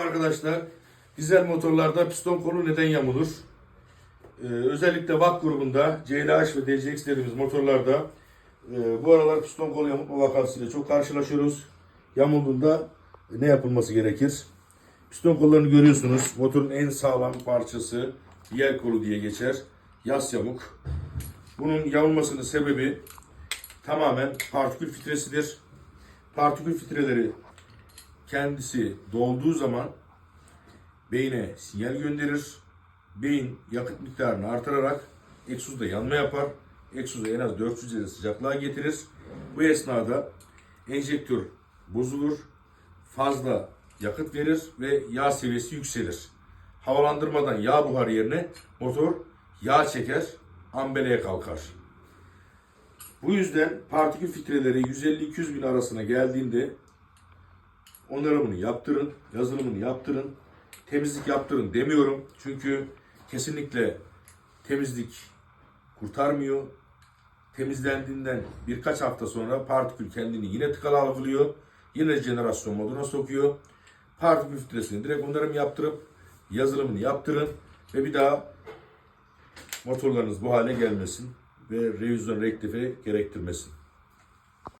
Arkadaşlar dizel motorlarda piston kolu neden yamulur? Ee, özellikle VAK grubunda CLH ve DCX dediğimiz motorlarda e, bu aralar piston kolu yamulma vakasıyla çok karşılaşıyoruz. Yamulduğunda ne yapılması gerekir? Piston kollarını görüyorsunuz. Motorun en sağlam parçası diğer kolu diye geçer. Yas yamuk. Bunun yamulmasının sebebi tamamen partikül filtresidir. Partikül filtreleri kendisi dolduğu zaman beyne sinyal gönderir. Beyin yakıt miktarını artırarak egzozda yanma yapar. Egzozu en az 400 derece sıcaklığa getirir. Bu esnada enjektör bozulur. Fazla yakıt verir ve yağ seviyesi yükselir. Havalandırmadan yağ buharı yerine motor yağ çeker, ambeleye kalkar. Bu yüzden partikül filtreleri 150-200 bin arasına geldiğinde onarımını yaptırın, yazılımını yaptırın, temizlik yaptırın demiyorum. Çünkü kesinlikle temizlik kurtarmıyor. Temizlendiğinden birkaç hafta sonra partikül kendini yine tıkalı algılıyor. Yine jenerasyon moduna sokuyor. Partikül filtresini direkt onarım yaptırıp yazılımını yaptırın ve bir daha motorlarınız bu hale gelmesin ve revizyon rektife gerektirmesin.